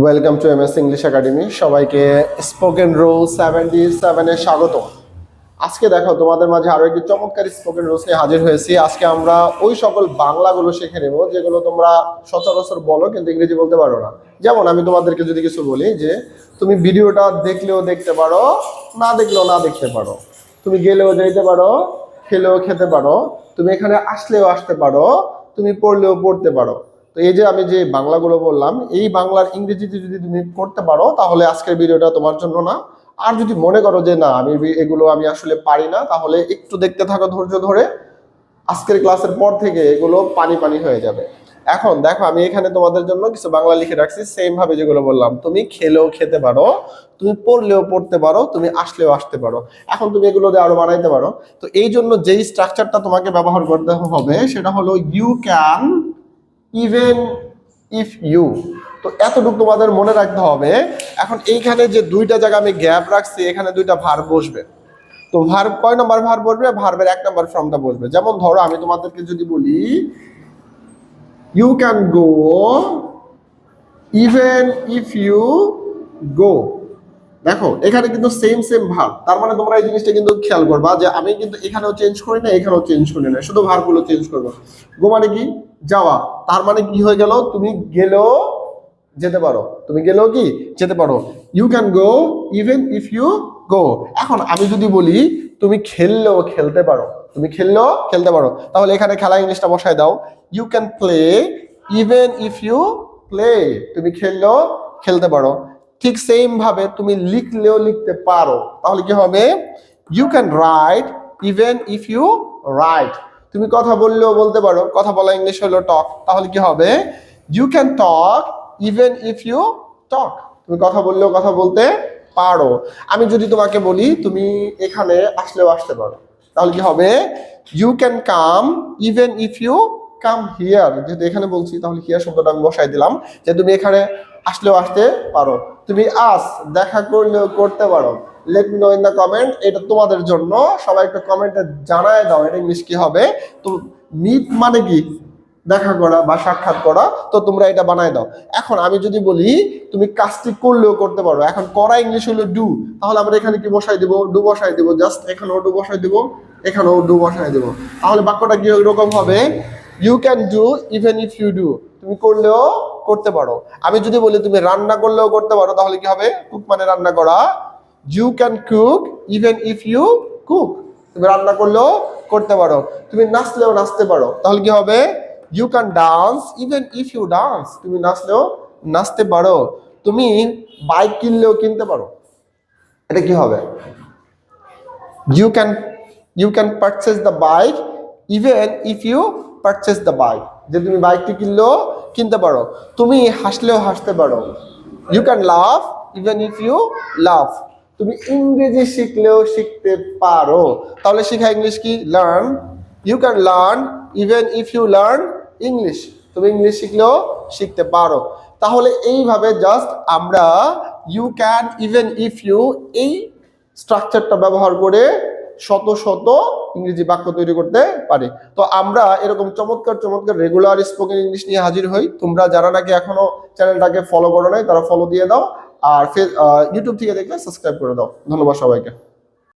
Welcome to M S English academy সবাইকে spoken roll seventy সেভেনে স্বাগত। আজকে দেখো, তোমাদের মাঝে আরও একটি চমৎকার স্পোকেন রোলস নিয়ে হাজির হয়েছি। আজকে আমরা ওই সকল বাংলাগুলো শিখে নেব, যেগুলো তোমরা সচরাচর বলো কিন্তু ইংরেজি বলতে পারো না। যেমন আমি তোমাদেরকে যদি কিছু বলি, যে তুমি ভিডিওটা দেখলেও দেখতে পারো, না দেখলেও না দেখতে পারো। তুমি গেলেও যাইতে পারো, খেলেও খেতে পারো। তুমি এখানে আসলেও আসতে পারো, তুমি পড়লেও পড়তে পারো। তো এই যে আমি যে বাংলাগুলো বললাম, এই বাংলার ইংরেজিতে যদি তুমি করতে পারো, তাহলে আজকের ভিডিওটা তোমার জন্য না। আর যদি মনে করো যে না, আমি এগুলো আমি আসলে পারি না, তাহলে একটু দেখতে থাকো ধৈর্য ধরে। আজকের ক্লাসের পর থেকে এগুলো পানি পানি হয়ে যাবে। এখন দেখো, আমি এখানে তোমাদের জন্য কিছু বাংলা লিখে রাখছি সেম ভাবে যেগুলো বললাম। তুমি খেলেও খেতে পারো, তুমি পড়লেও পড়তে পারো, তুমি আসলেও আসতে পারো। এখন তুমি এগুলো দিয়ে আরও বানাইতে পারো। তো এই জন্য যেই স্ট্রাকচারটা তোমাকে ব্যবহার করতে হবে, সেটা হলো you can even if you তো এতটুকু তোমাদের মনে রাখতে হবে, এখন এইখানে যে দুইটা জায়গা আমি গ্যাপ রাখছি, এখানে দুইটা ভার বসবে। তো ভার কয় নম্বর ভার বসবে? ভার্বের এক নম্বর ফর্মটা বসবে। যেমন ধরো, আমি তোমাদেরকে যদি বলি you can go even if you go দেখো, এখানে কিন্তু সেম সেম ভার। তার মানে তোমরা এই জিনিসটা কিন্তু খেয়াল করবা যে আমি কিন্তু এখানেও চেঞ্জ করি না এখানেও চেঞ্জ করি না শুধু ভারগুলো চেঞ্জ করব। গো মানে কি? যাওয়া। তার মানে কি হয়ে গেল? তুমি গেলেও যেতে পারো। তুমি গেলেও কি? যেতে পারো। You can go even if you go এখন আমি যদি বলি, তুমি খেললেও খেলতে পারো। তুমি খেললেও খেলতে পারো। তাহলে এখানে খেলা ইংলিশটা বসায় দাও। You can play even if you play তুমি খেললেও খেলতে পারো। ঠিক সেম ভাবে তুমি লিখলেও লিখতে পারো। তাহলে কি হবে? You can write even if you write তুমি কথা বললেও বলতে পারো, কথা বলা ইংলিশ হলো টক তাহলে কি হবে? You can talk even if you talk তুমি কথা বললেও কথা বলতে পারো। আমি যদি তোমাকে বলি, তুমি এখানে আসলেও আসতে পারো। তাহলে কি হবে? You can come even if you come here যেহেতু এখানে বলছি, তাহলে হিয়ার শব্দটা আমি বসাই দিলাম। যে তুমি এখানে আসলেও আসতে পারো। তুমি আস দেখা করলেও করতে পারো। Let me know in the comment এটা তোমাদের জন্য। সবাই একটু কমেন্টে জানায় দাও এটা ইংলিশ কি হবে। তো মিট মানে কি? দেখা করা বা সাক্ষাৎ করা। তো তোমরা এটা বানায় দাও। এখন আমি যদি বলি, তুমি কাজটি করলেও করতে পারো। এখন করা ইংলিশ হলো ডু তাহলে আমরা এখানে কি বসাই দিব? ডু বসাই দিব। জাস্ট এখানেও ডু বসাই দিব। এখানেও ডু বসাই দিব। তাহলে বাক্যটা কি এরকম হবে? You can do even if you do তুমি করলেও করতে পারো। আমি যদি বলি তুমি রান্না করলেও করতে পারো, তাহলে কি হবে? কুক মানে রান্না করা। You can cook even if you cook তুমি রান্না করলেও করতে পারো। তুমি নাচলেও নাচতে পারো। তাহলে কি হবে? You can dance even if you dance তুমি নাচলেও নাচতে পারো। তুমি বাইক কিনলেও কিনতে পারো। এটা কি হবে? You can you can purchase the bike even if you purchase the bike যে তুমি বাইকটি কিনলেও কিনতে পারো। তুমি হাসলেও হাসতে পারো। You can love even if you love তুমি ইংরেজি শিখলেও শিখতে পারো। তাহলে শেখা ইংলিশ কি? Learn you can learn even if you learn English তুমি ইংলিশ শিখলেও শিখতে পারো। তাহলে এইভাবে জাস্ট আমরা you can even if you এই স্ট্রাকচারটা ব্যবহার করে শত শত ইংরেজি বাক্য তৈরি করতে পারি। তো আমরা এরকম চমৎকার চমৎকার রেগুলার স্পোকেন ইংলিশ নিয়ে হাজির হই। তোমরা যারা নাকি এখনও চ্যানেলটাকে ফলো করো নাই, তারা ফলো দিয়ে দাও। আর ইউটিউব থেকে দেখলে সাবস্ক্রাইব করে দাও। ধন্যবাদ সবাইকে।